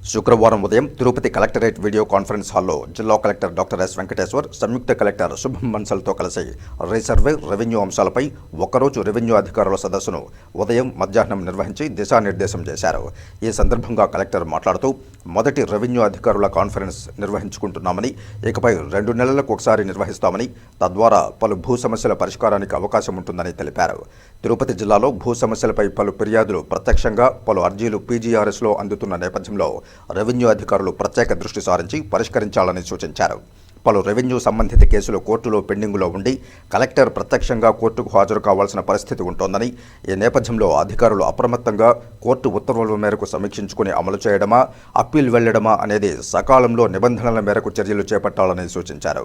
శుక్రవారం ఉదయం Tirupati collectorate video conference హాల్లో జిల్లా కలెక్టర్ డాక్టర్ ఎస్ వెంకటేశ్వర్ సంయుక్త కలెక్టర్ శుభం బన్సల్తో కలిసి రీసర్వే రెవెన్యూ అంశాలపై ఒకరోజు రెవెన్యూ అధికారుల సదస్సును ఉదయం మధ్యాహ్నం నిర్వహించి దిశానిర్దేశం చేశారు. ఈ సందర్భంగా కలెక్టర్ మాట్లాడుతూ మొదటి రెవెన్యూ అధికారుల కాన్ఫరెన్స్ నిర్వహించుకుంటున్నామని ఇకపై రెండు నెలలకు ఒకసారి నిర్వహిస్తామని తద్వారా పలు భూ సమస్యల పరిష్కారానికి అవకాశం ఉంటుందని తెలిపారు. తిరుపతి జిల్లాలో భూ సమస్యలపై పలు ఫిర్యాదులు ప్రత్యక్షంగా పలు అర్జీలు పీజీఆర్ఎస్లో అందుతున్న నేపథ్యంలో రెవెన్యూ అధికారులు ప్రత్యేక దృష్టి సారించి పరిష్కరించాలని సూచించారు. పలు రెవెన్యూ సంబంధిత కేసులు కోర్టులో పెండింగులో ఉండి కలెక్టర్ ప్రత్యక్షంగా కోర్టుకు హాజరు కావాల్సిన పరిస్థితి ఉంటోందని ఈ నేపథ్యంలో అధికారులు అప్రమత్తంగా కోర్టు ఉత్తర్వుల మేరకు సమీక్షించుకుని అమలు చేయడమా అప్పీల్ వెళ్ళడమా అనేది సకాలంలో నిబంధనల మేరకు చర్యలు చేపట్టాలని సూచించారు.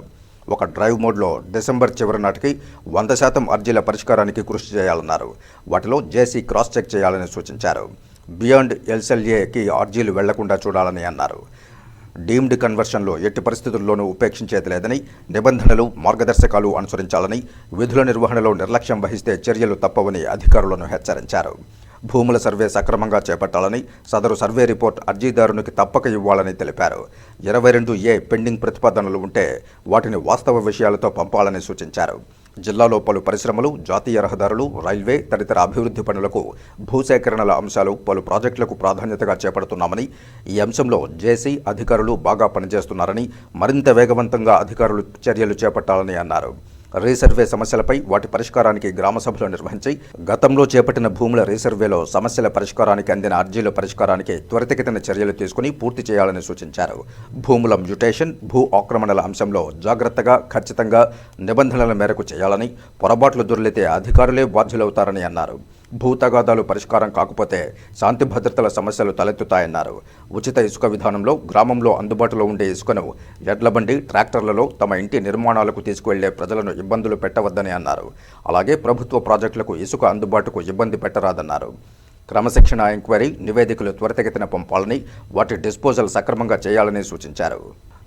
ఒక డ్రైవ్ మోడ్లో డిసెంబర్ చివరి నాటికి వంద శాతం అర్జీల పరిష్కారానికి కృషి చేయాలన్నారు. వాటిలో జేసీ క్రాస్ చెక్ చేయాలని సూచించారు. బియాండ్ ఎల్సెల్ఏకి అర్జీలు వెళ్ళకుండా చూడాలని అన్నారు. డీమ్డ్ కన్వర్షన్లో ఎట్టి పరిస్థితుల్లోనూ ఉపేక్షించేది లేదని నిబంధనలు మార్గదర్శకాలు అనుసరించాలని విధుల నిర్వహణలో నిర్లక్ష్యం వహిస్తే చర్యలు తప్పవని అధికారులను హెచ్చరించారు. భూముల సర్వే సక్రమంగా చేపట్టాలని సదరు సర్వే రిపోర్ట్ అర్జీదారునికి తప్పక ఇవ్వాలని తెలిపారు. ఇరవై రెండు ఏ పెండింగ్ ప్రతిపాదనలు ఉంటే వాటిని వాస్తవ విషయాలతో పంపాలని సూచించారు. జిల్లాలో పలు పరిశ్రమలు జాతీయ రహదారులు రైల్వే తదితర అభివృద్ధి పనులకు భూసేకరణల అంశాలు పలు ప్రాజెక్టులకు ప్రాధాన్యతగా చేపడుతున్నామని ఈ అంశంలో జేసీ అధికారులు బాగా పనిచేస్తున్నారని మరింత వేగవంతంగా అధికారులు చర్యలు చేపట్టాలని అన్నారు. రీసర్వే సమస్యలపై వాటి పరిష్కారానికి గ్రామ సభలు నిర్వహించి గతంలో చేపట్టిన భూముల రీసర్వేలో సమస్యల పరిష్కారానికి అందిన అర్జీల పరిష్కారానికి త్వరితగతిన చర్యలు తీసుకుని పూర్తి చేయాలని సూచించారు. భూముల మ్యుటేషన్ భూ ఆక్రమణల అంశంలో జాగ్రత్తగా ఖచ్చితంగా నిబంధనల మేరకు చేయాలని పొరపాట్లు దొరిలితే అధికారులే బాధ్యులవుతారని అన్నారు. భూ తగాదాలు పరిష్కారం కాకపోతే శాంతి భద్రతల సమస్యలు తలెత్తుతాయన్నారు. ఉచిత ఇసుక విధానంలో గ్రామంలో అందుబాటులో ఉండే ఇసుకను ఎడ్లబండి ట్రాక్టర్లలో తమ ఇంటి నిర్మాణాలకు తీసుకువెళ్ళే ప్రజలను ఇబ్బందులు పెట్టవద్దని అన్నారు. అలాగే ప్రభుత్వ ప్రాజెక్టులకు ఇసుక అందుబాటుకు ఇబ్బంది పెట్టరాదన్నారు. క్రమశిక్షణ ఎంక్వైరీ నివేదికలు త్వరితగతిన పంపాలని వాటి డిస్పోజల్ సక్రమంగా చేయాలని సూచించారు.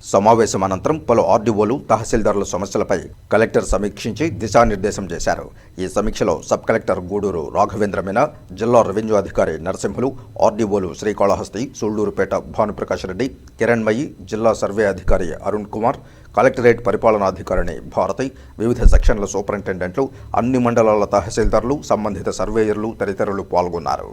సమావేశం అనంతరం పలు ఆర్డీఓలు తహసీల్దారుల సమస్యలపై కలెక్టర్ సమీక్షించి దిశానిర్దేశం చేశారు. ఈ సమీక్షలో సబ్ కలెక్టర్ గూడూరు రాఘవేంద్ర మీనా జిల్లా రెవెన్యూ అధికారి నరసింహులు ఆర్డీఓలు శ్రీకాళహస్తి సూళ్ళూరుపేట భానుప్రకాష్ రెడ్డి కిరణ్మయి జిల్లా సర్వే అధికారి అరుణ్ కుమార్ కలెక్టరేట్ పరిపాలనాధికారిని భారతి వివిధ సెక్షన్ల సూపరింటెండెంట్లు అన్ని మండలాల తహసీల్దారులు సంబంధిత సర్వేయర్లు తదితరులు పాల్గొన్నారు.